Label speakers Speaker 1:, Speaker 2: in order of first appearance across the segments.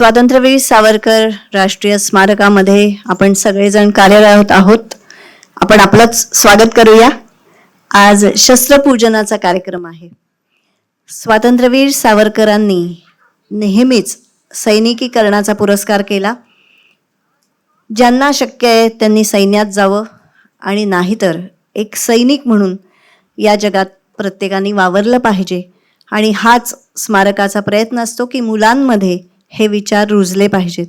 Speaker 1: स्वातंत्र्यवीर सावरकर राष्ट्रीय स्मारकामध्ये आपण सगळेजण कार्यरत आहोत. आपण आपलंच स्वागत करूया. आज शस्त्रपूजनाचा कार्यक्रम आहे. स्वातंत्र्यवीर सावरकरांनी नेहमीच सैनिकीकरणाचा पुरस्कार केला. ज्यांना शक्य आहे त्यांनी सैन्यात जावं आणि नाहीतर एक सैनिक म्हणून या जगात प्रत्येकाने वावरलं पाहिजे. आणि हाच स्मारकाचा प्रयत्न असतो की मुलांमध्ये हे विचार रुजले पाहिजेत.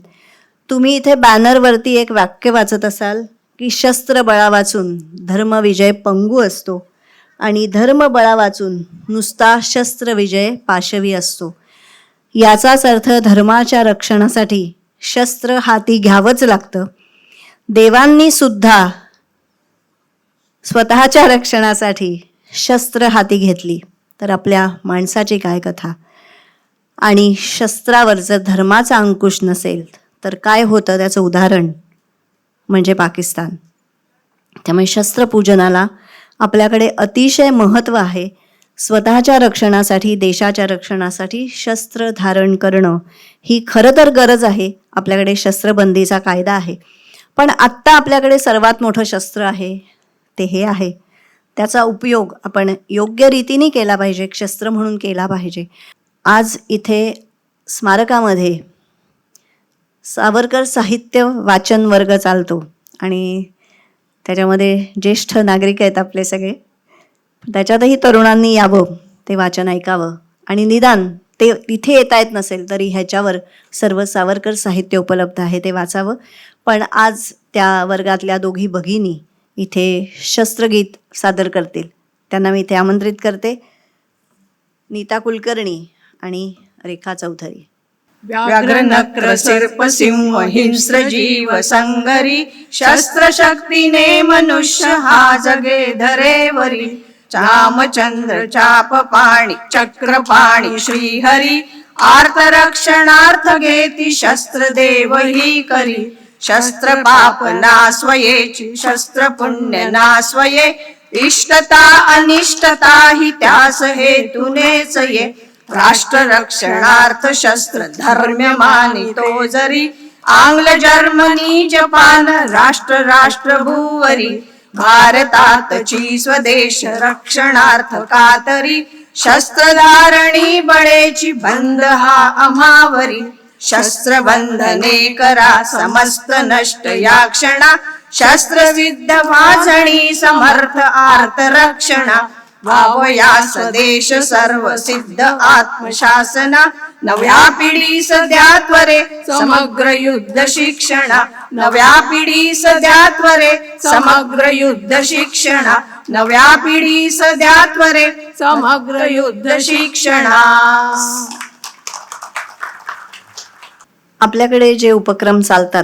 Speaker 1: तुम्ही इथे बॅनरवरती एक वाक्य वाचत असाल की शस्त्र बळा वाचून धर्मविजय पंगू असतो आणि धर्म बळा वाचून नुसता शस्त्रविजय पाशवी असतो. याचाच अर्थ धर्माच्या रक्षणासाठी शस्त्र हाती घ्यावंच लागतं. देवांनी सुद्धा स्वतःच्या रक्षणासाठी शस्त्र हाती घेतली. तर आपल्या माणसाची काय कथा? आणि शस्त्रावर जर धर्माचा अंकुश नसेल तर काय होतं त्याचं उदाहरण म्हणजे पाकिस्तान. त्यामुळे शस्त्रपूजनाला आपल्याकडे अतिशय महत्त्व आहे. स्वतःच्या रक्षणासाठी देशाच्या रक्षणासाठी शस्त्र धारण करणं ही खरं तर गरज आहे. आपल्याकडे शस्त्रबंदीचा कायदा आहे. पण आत्ता आपल्याकडे सर्वात मोठं शस्त्र आहे ते हे आहे. त्याचा उपयोग आपण योग्य रीतीने केला पाहिजे शस्त्र म्हणून केला पाहिजे. आज इथे स्मारकामध्ये सावरकर साहित्य वाचन वर्ग चालतो. आणि त्याच्यामध्ये ज्येष्ठ नागरिक आहेत आपले सगळे. त्याच्यातही तरुणांनी यावं ते वाचन ऐकावं. आणि निदान ते तिथे येता येत नसेल तरी ह्याच्यावर सर्व सावरकर साहित्य उपलब्ध आहे ते वाचावं. पण आज त्या वर्गातल्या दोघी भगिनी इथे शस्त्रगीत सादर करतील. त्यांना मी इथे आमंत्रित करते. नीता कुलकर्णी आणि रेखा चौधरी.
Speaker 2: सर्प सिंह हिंस्र जीव संगरी शस्त्र शक्तीने मनुष्य हा जगे धरेवरी. चामचंद्र चाप पाणी चक्र पाणी श्रीहरी आर्त रक्षणार्थ घेती शस्त्र देव ही करी. शस्त्र पाप नास्वयेची शस्त्र पुण्य नास्वये इष्टता अनिष्टता ही त्यास हेतुनेच ये राष्ट्र रक्षणार्थ शस्त्र धर्म मानितो जरी आंग्ल जर्मनी जपान राष्ट्र राष्ट्र भूवरी भारतातची स्वदेश रक्षणार्थ कातरी शस्त्रधारणी बळेची बंद हा अमावरी. शस्त्र बंधने करा समस्त नष्ट या क्षणा शस्त्रविद्ध वाजणी समर्थ आर्त रक्षणा भावया स्वदेश सर्व सिद्ध आत्मशासना. नव्या पिढी सध्या त्वरे समग्र युद्ध शिक्षणा. नव्या पिढी सध्या त्वरे समग्र युद्ध शिक्षणा. नव्या पिढी सध्या त्वरे समग्र युद्ध शिक्षणा.
Speaker 1: आपल्याकडे जे उपक्रम चालतात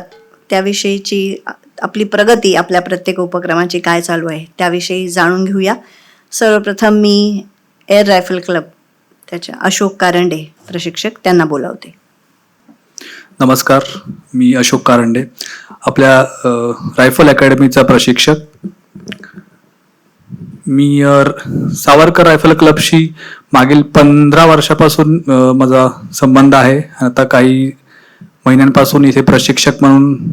Speaker 1: त्याविषयीची आपली प्रगती आपल्या प्रत्येक उपक्रमाची काय चालू आहे त्याविषयी जाणून घेऊया. सर्वप्रथम मी एअर रायफल क्लब त्याच्या अशोक कारंडे प्रशिक्षक त्यांना बोलावते.
Speaker 3: नमस्कार मी अशोक कारंडे आपल्या अ, रायफल अकॅडमीचा प्रशिक्षक. मी अ, सावरकर रायफल क्लबशी मागील पंधरा वर्षापासून अ, माझा संबंध आहे. आता काही महिन्यांपासून इथे प्रशिक्षक म्हणून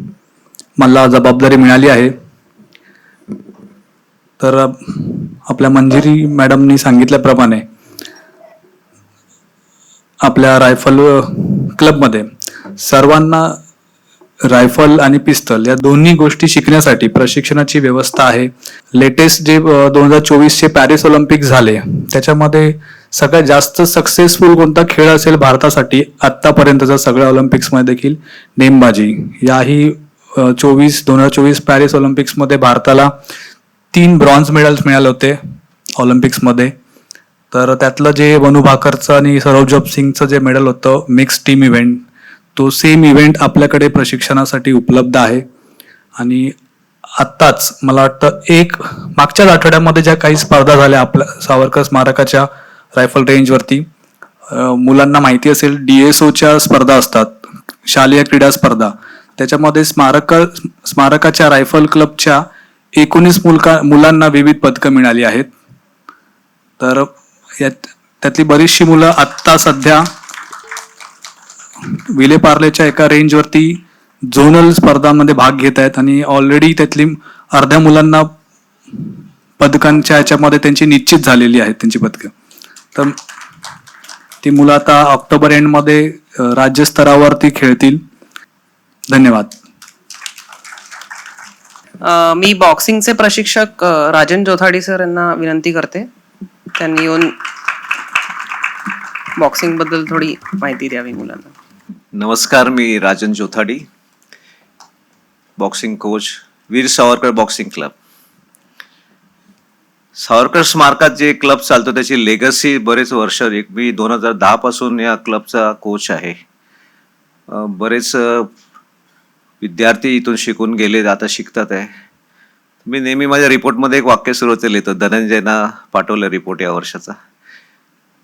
Speaker 3: मला जबाबदारी मिळाली आहे. तर आपल्या मंजिरी मॅडमनी सांगितल्याप्रमाणे आपल्या रायफल क्लबमध्ये सर्वांना रायफल आणि पिस्तल या दोन्ही गोष्टी शिकण्यासाठी प्रशिक्षणाची व्यवस्था आहे. लेटेस्ट जे दोन हजार चोवीसचे पॅरिस ऑलिम्पिक झाले त्याच्यामध्ये सगळ्यात जास्त सक्सेसफुल कोणता खेळ असेल भारतासाठी आत्तापर्यंतचा सगळ्या ऑलिम्पिक्समध्ये देखील नेमबाजी. याही चोवीस दोन हजार चोवीस पॅरिस ऑलिम्पिक्समध्ये भारताला तीन ब्रॉन्झ मेडल्स मिळाले होते ऑलिम्पिक्समध्ये. तर त्यातलं जे वनु भाकरचं आणि सरोजप सिंगचं जे मेडल होतं मिक्स टीम इव्हेंट तो सेम इव्हेंट आपल्याकडे प्रशिक्षणासाठी उपलब्ध आहे. आणि आत्ताच मला वाटतं एक मागच्याच आठवड्यामध्ये ज्या काही स्पर्धा झाल्या आपल्या सावरकर स्मारकाच्या रायफल रेंजवरती मुलांना माहिती असेल डी एस ओच्या स्पर्धा असतात शालेय क्रीडा स्पर्धा. त्याच्यामध्ये स्मारक स्मारकाच्या रायफल क्लबच्या एकोणीस मुलका मुलांना विविध पदकं मिळाली आहेत. तर यात त्यातली बरीचशी मुलं आत्ता सध्या विलेपार्लेच्या एका रेंजवरती झोनल स्पर्धांमध्ये भाग घेत आहेत आणि ऑलरेडी त्यातली अर्ध्या मुलांना पदकांच्या ह्याच्यामध्ये त्यांची निश्चित झालेली आहेत त्यांची पदकं. तर ती मुलं आता ऑक्टोबर एंडमध्ये राज्यस्तरावरती खेळतील. धन्यवाद.
Speaker 4: मी बॉक्सिंगचे प्रशिक्षक राजन जोथाडी सर यांना विनंती करते. त्यांनी येऊन बॉक्सिंगबद्दल थोडी माहिती द्यावी मुलांना.
Speaker 5: नमस्कार मी Rajan Jothadi boxing coach Veer Savarkar boxing club Savarkar स्मारकात जे क्लब चालतो त्याची लेगसी बरेच वर्ष एक मी दोन हजार दहा पासून या क्लबचा कोच आहे. बरेच विद्यार्थी इथून शिकून गेले आता शिकतात आहे. मी नेहमी माझ्या रिपोर्टमध्ये एक वाक्य सुरुवातीला लिहितो धनंजयना पाठवलं रिपोर्ट या वर्षाचा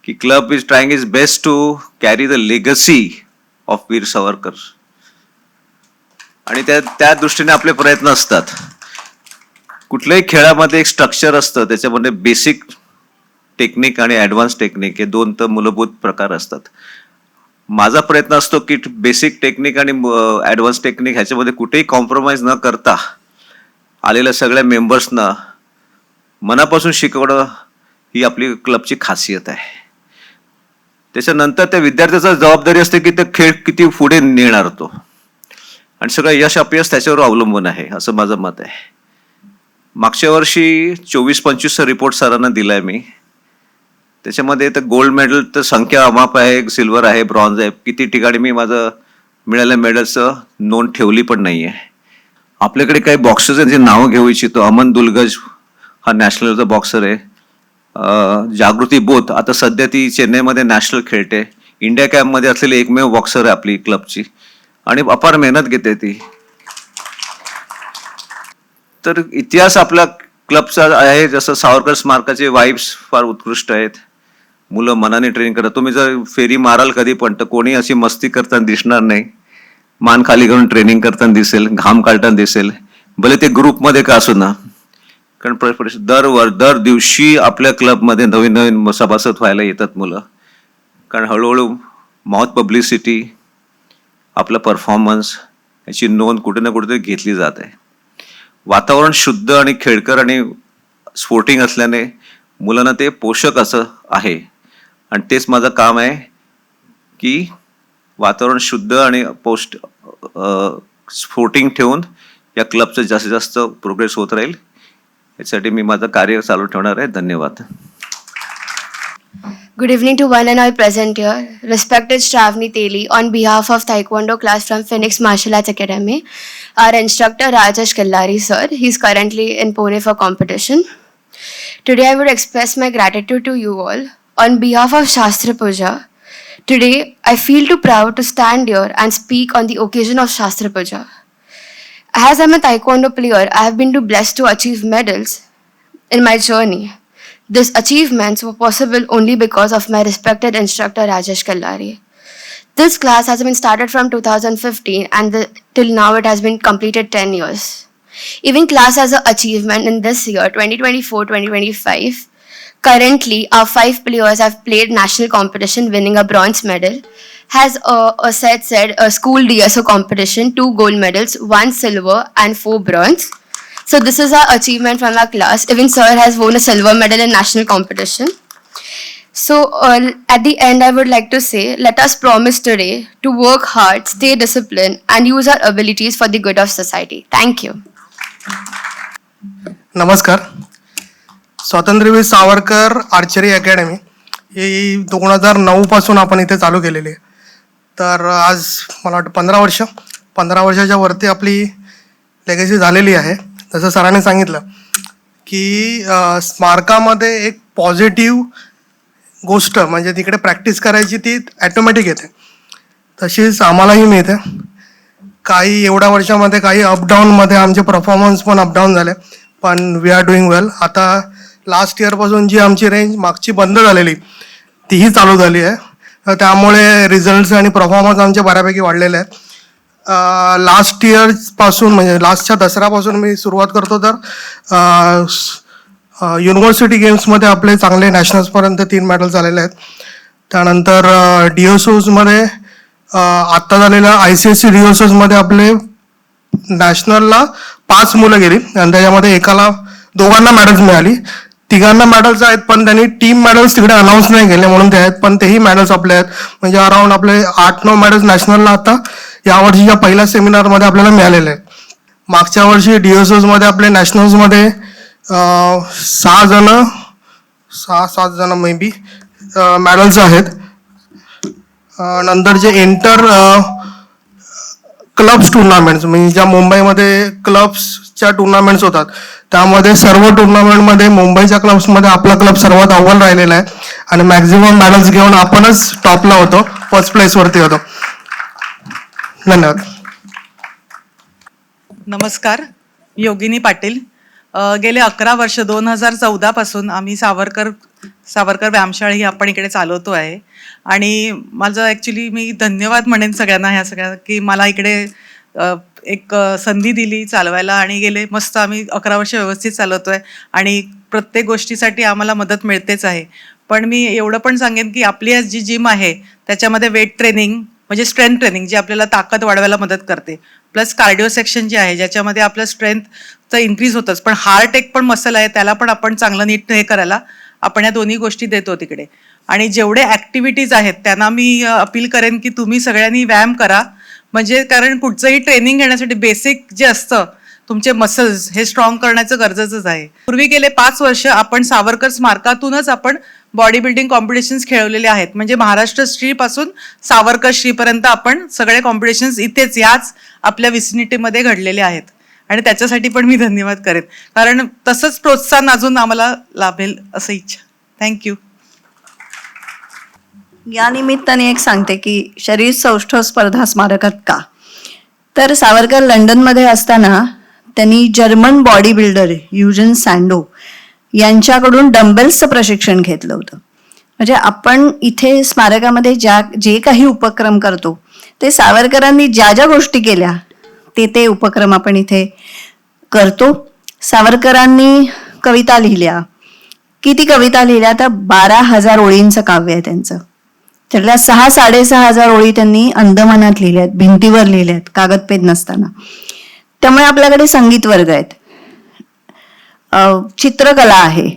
Speaker 5: की club is trying is best to carry the legacy of Veer Savarkar. आणि त्या त्या दृष्टीने आपले प्रयत्न असतात. कुठल्याही खेळामध्ये एक स्ट्रक्चर असतं त्याच्यामध्ये बेसिक टेक्निक आणि ॲडव्हान्स टेक्निक हे दोन तर मूलभूत प्रकार असतात. माझा प्रयत्न असतो की बेसिक टेक्निक आणि ॲडव्हान्स टेक्निक ह्याच्यामध्ये कुठेही कॉम्प्रोमाइज न करता आलेल्या सगळ्या मेंबर्सना मनापासून शिकवणं ही आपली क्लबची खासियत आहे. त्याच्यानंतर त्या विद्यार्थ्याचा जबाबदारी असते की ते खेळ किती पुढे नेणार तो. आणि सगळं यश अपयश त्याच्यावर अवलंबून आहे असं माझं मत आहे. मागच्या वर्षी चोवीस पंचवीसचा रिपोर्ट सरांना दिला आहे मी. त्याच्यामध्ये तर गोल्ड मेडल तर संख्या अमाप आहे सिल्वर आहे ब्रॉन्झ आहे. किती ठिकाणी मी माझं मिळाल्या मेडल्सचं नोंद ठेवली पण नाही आहे आपल्याकडे काही बॉक्सर्स नावं घेऊ इच्छितो. अमन दुलगज हा नॅशनलचा बॉक्सर आहे. जागृती बोथ आता सध्या ती चेन्नईमध्ये नॅशनल खेळते. इंडिया कॅम्पमध्ये असलेली एकमेव बॉक्सर आहे आपली क्लबची आणि अपार मेहनत घेते ती. तर इतिहास आपला क्लबचा आहे जसं सावरकर स्मारकाचे वाईब्स फार उत्कृष्ट आहेत. मुलं मनाने ट्रेनिंग करतात. तुम्ही जर फेरी माराल कधी पण तर कोणी अशी मस्ती करताना दिसणार नाही. मान खाली करून ट्रेनिंग करताना दिसेल घाम काढताना दिसेल. भले ते ग्रुपमध्ये का असू ना. कारण दरवर दर दर दिवशी आपल्या क्लबमध्ये नवीन नवीन सभासद व्हायला येतात मुलं. कारण हळूहळू माउथ पब्लिसिटी आपला परफॉर्मन्स याची नोंद कुठे ना कुठेतरी घेतली जात आहे. वातावरण शुद्ध आणि खेळकर आणि स्पोर्टिंग असल्याने मुलांना ते पोषक असं आहे. आणि तेच माझं काम आहे की वातावरण शुद्ध आणि पोस्ट स्फोर्टिंग ठेवून या क्लबचं जास्तीत जास्त प्रोग्रेस होत राहील. यासाठी मी माझं कार्य चालू ठेवणार आहे. धन्यवाद.
Speaker 6: Good evening to one and all present your respected स्टाफनी Teli on behalf of taekwondo class from Phoenix martial arts academy our instructor Rajesh Kallari sir he is currently in Pune for competition today I would express my gratitude to you all On behalf of Shastra Puja, today I feel too proud to stand here and speak on the occasion of Shastra Puja. As I'm a Taekwondo player, I have been too blessed to achieve medals in my journey. These achievements were possible only because of my respected instructor Rajesh Kallari. This class has been started from 2015 and the, till now it has been completed 10 years. Even class has an achievement in this year 2024-2025 currently our five players have played national competition winning a bronze medal. Has uh, a set said a school DSO competition two gold medals one silver and four bronze. So this is our achievement from our class. Even sir has won a silver medal in national competition. So uh, at the end i would like to say let us promise today to work hard stay disciplined and use our abilities for the good of society. Thank you.
Speaker 7: Namaskar. स्वातंत्र्यवीर Savarkar archery academy. ही दोन हजार नऊपासून आपण इथे चालू केलेली आहे. तर आज मला वाटतं पंधरा वर्ष पंधरा वर्षाच्या वरती आपली लेगसी झालेली आहे. जसं सरांनी सांगितलं की स्मारकामध्ये एक पॉझिटिव्ह गोष्ट म्हणजे तिकडे प्रॅक्टिस करायची ती ॲटोमॅटिक येते. तशीच आम्हालाही मिळते. काही एवढ्या वर्षामध्ये काही अपडाऊनमध्ये आमचे परफॉर्मन्स पण अपडाऊन झाले. पण वी आर डुईंग वेल आता लास्ट इयरपासून जी आमची रेंज मागची बंद झालेली तीही चालू झाली आहे. तर त्यामुळे रिझल्ट्स आणि परफॉर्मन्स आमचे बऱ्यापैकी वाढलेले आहेत. लास्ट इयरपासून म्हणजे लास्टच्या दसऱ्यापासून मी सुरुवात करतो तर युनिव्हर्सिटी गेम्समध्ये आपले चांगले नॅशनल्सपर्यंत तीन मेडल्स आलेले आहेत. त्यानंतर डी एस आत्ता झालेल्या आय सी एस सी मध्ये आपले नॅशनलला पाच मुलं गेली. आणि त्याच्यामध्ये एकाला दोघांना मेडल्स मिळाली. तिघांना मेडल्स आहेत पण त्यांनी टीम मेडल्स तिकडे अनाऊन्स नाही केले म्हणून ते आहेत पण तेही मेडल्स आपले आहेत. म्हणजे अराउंड आपले आठ नऊ मेडल्स नॅशनलला आता यावर्षीच्या पहिल्या सेमिनारमध्ये आपल्याला मिळालेले आहेत. मागच्या वर्षी DSOs आपले नॅशनल्समध्ये सहा जण सहा सात जण मे बी मेडल्स आहेत. नंतर जे इंटर क्लब्स टुर्नामेंट्स म्हणजे ज्या मुंबईमध्ये क्लब्सच्या टुर्नामेंट्स होतात त्यामध्ये सर्व टुर्नामेंटमध्ये मुंबईच्या क्लब्समध्ये आपला क्लब सर्वात अव्वल राहिलेला आहे. आणि मॅक्झिमम मेडल्स घेऊन आपणच टॉपला होतो फर्स्ट प्लेसवरती होतो. धन्यवाद.
Speaker 8: नमस्कार योगिनी पाटील. गेले अकरा वर्ष दोन हजार चौदापासून आम्ही सावरकर सावरकर व्यायामशाळा ही आपण इकडे चालवतो आहे. आणि माझं ॲक्च्युली मी धन्यवाद म्हणेन सगळ्यांना ह्या सगळ्या की मला इकडे एक संधी दिली चालवायला आणि गेले मस्त आम्ही अकरा वर्ष व्यवस्थित चालवतो आहे आणि प्रत्येक गोष्टीसाठी आम्हाला मदत मिळतेच आहे. पण मी एवढं पण सांगेन की आपली आज जी जिम आहे त्याच्यामध्ये वेट ट्रेनिंग म्हणजे स्ट्रेंथ ट्रेनिंग जी आपल्याला ताकद वाढवायला मदत करते. प्लस कार्डिओ सेक्शन जे आहे ज्याच्यामध्ये आपलं स्ट्रेंथचं इन्क्रीज होतंच. पण हार्ट एक पण मसल आहे त्याला पण आपण चांगलं नीट हे करायला आपण या दोन्ही गोष्टी देतो तिकडे. आणि जेवढे ॲक्टिव्हिटीज आहेत त्यांना मी अपील करेन की तुम्ही सगळ्यांनी व्यायाम करा. म्हणजे कारण कुठचंही ट्रेनिंग घेण्यासाठी बेसिक जे असतं तुमचे मसल्स हे स्ट्रॉंग करण्याचं गरजेचंच आहे. पूर्वी गेले पाच वर्ष आपण सावरकर स्मारकातूनच आपण बॉडी बिल्डिंग कॉम्पिटिशन्स खेळवलेले आहेत. म्हणजे महाराष्ट्र श्री पासून सावरकर श्रीपर्यंत आपण सगळे कॉम्पिटिशन्स इथेच याच आपल्या विसिनिटीमध्ये घडलेले आहेत. आणि त्याच्यासाठी पण मी धन्यवाद करेन. कारण तसंच प्रोत्साहन अजून आम्हाला लाभेल असं इच्छा. थँक्यू
Speaker 1: या निमित्ताने एक सांगते की शरीर सौष्ठव स्पर्धा स्मारकात का? तर सावरकर लंडनमध्ये असताना त्यांनी German bodybuilder Eugen Sandow यांच्याकडून डंबेल्सचं प्रशिक्षण घेतलं होतं. म्हणजे आपण इथे स्मारकामध्ये ज्या जे काही उपक्रम करतो ते सावरकरांनी ज्या ज्या गोष्टी केल्या ते ते उपक्रम आपण इथे करतो. सावरकरांनी कविता लिहिल्या. किती कविता लिहिल्या? तर बारा हजार ओळींचं काव्य आहे त्यांचं. त्यातल्या सहा साडेसहा हजार ओळी त्यांनी अंदमानात लिहिल्या आहेत भिंतीवर लिहिल्या आहेत कागदपेद नसताना. त्यामुळे आपल्याकडे संगीत वर्ग आहेत. चित्रकला आहे.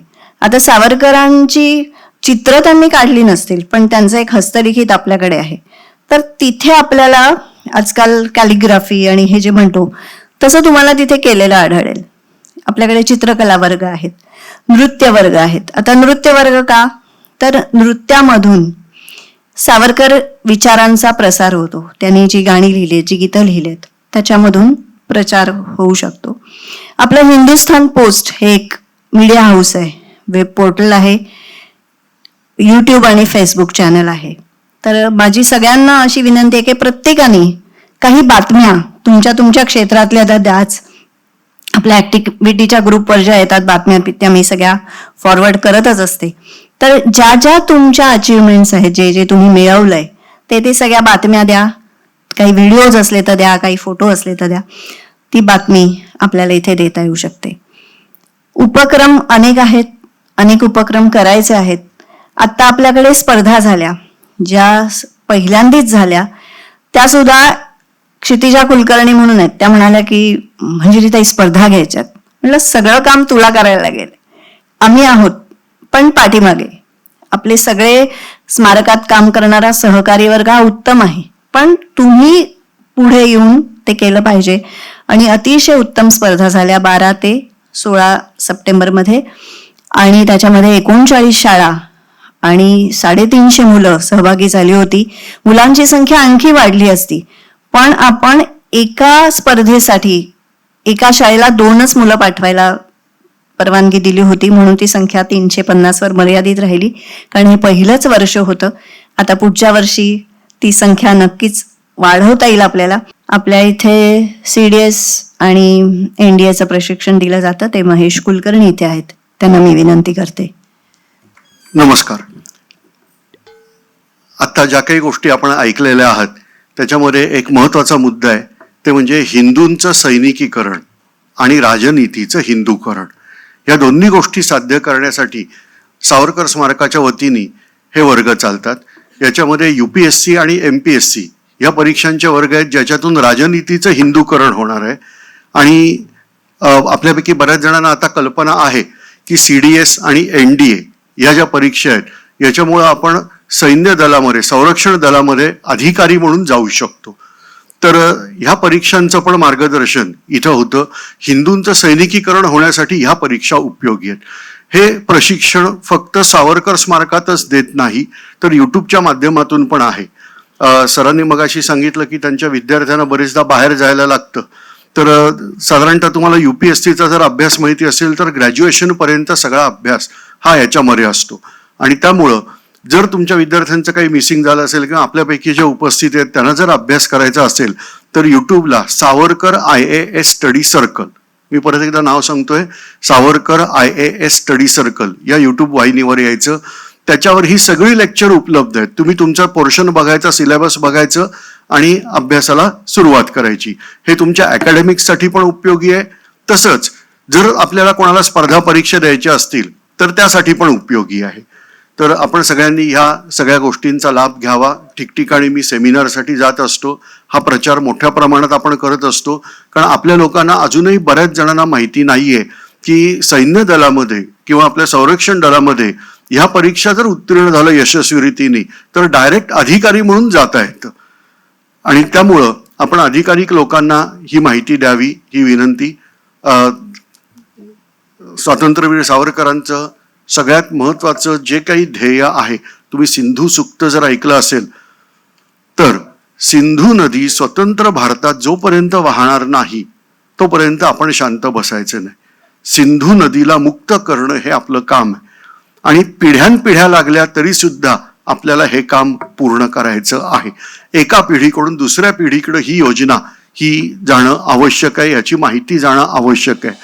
Speaker 1: आता सावरकरांची चित्र त्यांनी काढली नसतील पण त्यांचं एक हस्तलिखित आपल्याकडे आहे. तर तिथे आपल्याला आजकाल कॅलिग्राफी आणि हे जे म्हणतो तसं तुम्हाला तिथे केलेलं आढळेल. आपल्याकडे चित्रकला वर्ग आहेत नृत्य वर्ग आहेत. आता नृत्य वर्ग का? तर नृत्यामधून सावरकर विचारांचा प्रसार होतो. त्यांनी जी गाणी लिहिली जी गीतं लिहिलेत त्याच्यामधून प्रचार होऊ शकतो. आपलं हिंदुस्थान पोस्ट हे एक मीडिया हाऊस आहे. वेब पोर्टल आहे. यूट्यूब आणि फेसबुक चॅनल आहे. तर माझी सगळ्यांना अशी विनंती आहे की प्रत्येकाने काही बातम्या तुमच्या तुमच्या क्षेत्रातल्या त्या द्याच. आपल्या ऍक्टिव्हिटीच्या ग्रुपवर ज्या येतात बातम्या त्या मी सगळ्या फॉरवर्ड करतच असते. तर ज्या ज्या तुमच्या अचिव्हमेंट्स आहेत जे जे तुम्ही मिळवलंय ते ते सगळ्या बातम्या द्या. काही व्हिडिओज असले तर द्या काही फोटो असले तर द्या. ती बातमी आपल्याला इथे देता येऊ शकते. उपक्रम अनेक आहेत अनेक उपक्रम करायचे आहेत. आता आपल्याकडे स्पर्धा झाल्या ज्या पहिल्यांदीच झाल्या. त्या सुद्धा क्षितिजा कुलकर्णी म्हणून आहेत. त्या म्हणाल्या की म्हणजे तिथे स्पर्धा घ्यायच्यात. म्हटलं सगळं काम तुला करायला लागेल. आम्ही आहोत पण पाठीमागे. आपले सगळे स्मारकात काम करणारा सहकारी वर्ग हा उत्तम आहे. पण तुम्ही पुढे येऊन ते केलं पाहिजे. आणि अतिशय उत्तम स्पर्धा झाल्या बारा ते सोळा सप्टेंबरमध्ये. आणि त्याच्यामध्ये एकोणचाळीस शाळा आणि साडेतीनशे मुलं सहभागी झाली होती. मुलांची संख्या आणखी वाढली असती. पण आपण एका स्पर्धेसाठी एका शाळेला दोनच मुलं पाठवायला परवानगी दिली होती म्हणून ती संख्या तीनशे पन्नासवर मर्यादित राहिली. कारण हे पहिलंच वर्ष होतं. आता पुढच्या वर्षी ती संख्या नक्कीच वाढवता येईल आपल्याला. आपल्या इथे सी डी एस आणि एन डी एचं प्रशिक्षण दिलं जातं. ते महेश कुलकर्णी इथे आहेत. त्यांना मी विनंती करते.
Speaker 9: नमस्कार. आत्ता ज्या काही गोष्टी आपण ऐकलेल्या आहात त्याच्यामध्ये एक महत्त्वाचा मुद्दा आहे. ते म्हणजे हिंदूंचं सैनिकीकरण आणि राजनीतीचं हिंदूकरण. या दोन्ही गोष्टी साध्य करण्यासाठी सावरकर स्मारकाच्या वतीने हे वर्ग चालतात. याच्यामध्ये यू पी एस सी आणि एम पी एस सी या परीक्षांच्या वर्ग आहेत ज्याच्यातून राजनीतीचं हिंदूकरण होणार आहे. आणि आपल्यापैकी बऱ्याच जणांना आता कल्पना आहे की सी डी एस आणि एन डी ए या ज्या परीक्षा आहेत याच्यामुळं आपण सैन्य दलामध्ये संरक्षण दलामध्ये अधिकारी म्हणून जाऊ शकतो. तर ह्या परीक्षांचं पण मार्गदर्शन इथं होतं. हिंदूंचं सैनिकीकरण होण्यासाठी ह्या परीक्षा उपयोगी आहेत. हे प्रशिक्षण फक्त सावरकर स्मारकातच देत नाही तर यूट्यूबच्या माध्यमातून पण आहे. सरांनी मगाशी सांगितलं की त्यांच्या विद्यार्थ्यांना बरेचदा बाहेर जायला लागतं. तर साधारणतः तुम्हाला युपीएससीचा जर अभ्यास माहिती असेल तर ग्रॅज्युएशन पर्यंत सगळा अभ्यास हा याच्यामध्ये असतो. आणि त्यामुळं जर तुमच्या विद्यार्थ्यांचं काही मिसिंग झालं असेल किंवा आपल्यापैकी जे उपस्थित आहेत त्यांना जर अभ्यास करायचा असेल तर यूट्यूबला Savarkar I A S study circle मी परत एकदा नाव सांगतोय Savarkar I A S study circle या यूट्यूब वाहिनीवर यायचं. त्याच्यावर ही सगळी लेक्चर उपलब्ध आहेत. तुम्ही तुमचा पोर्शन बघायचा सिलेबस बघायचं आणि अभ्यासाला सुरुवात करायची. हे तुमच्या अकॅडमिक्ससाठी पण उपयोगी आहे. तसंच जर आपल्याला कोणाला स्पर्धा परीक्षा द्यायच्या असतील तर त्यासाठी पण उपयोगी आहे. तर आपण सगळ्यांनी ह्या सगळ्या गोष्टींचा लाभ घ्यावा. ठिकठिकाणी मी सेमिनारसाठी जात असतो. हा प्रचार मोठ्या प्रमाणात आपण करत असतो. कारण आपल्या लोकांना अजूनही बऱ्याच जणांना माहिती नाहीये की सैन्य दलामध्ये किंवा आपल्या संरक्षण दलामध्ये ह्या परीक्षा जर उत्तीर्ण झालं यशस्वी रीतीने तर डायरेक्ट अधिकारी म्हणून जाता आहेत. आणि त्यामुळं आपण अधिकाधिक लोकांना ही माहिती द्यावी ही विनंती. स्वातंत्र्यवीर सावरकरांचं सगळ्यात महत्वाचं जे काही ध्येय आहे तुम्ही सिंधू सुक्त जर ऐकलं असेल तर सिंधू नदी स्वतंत्र भारतात जोपर्यंत वाहणार नाही तोपर्यंत आपण शांत बसायचं नाही. सिंधू नदीला मुक्त करणं हे आपलं काम आहे. आणि पिढ्यानपिढ्या लागल्या तरी सुद्धा आपल्याला हे काम पूर्ण करायचं आहे. एका पिढीकडून दुसऱ्या पिढीकडे ही योजना ही जाणं आवश्यक आहे याची माहिती जाणं आवश्यक आहे.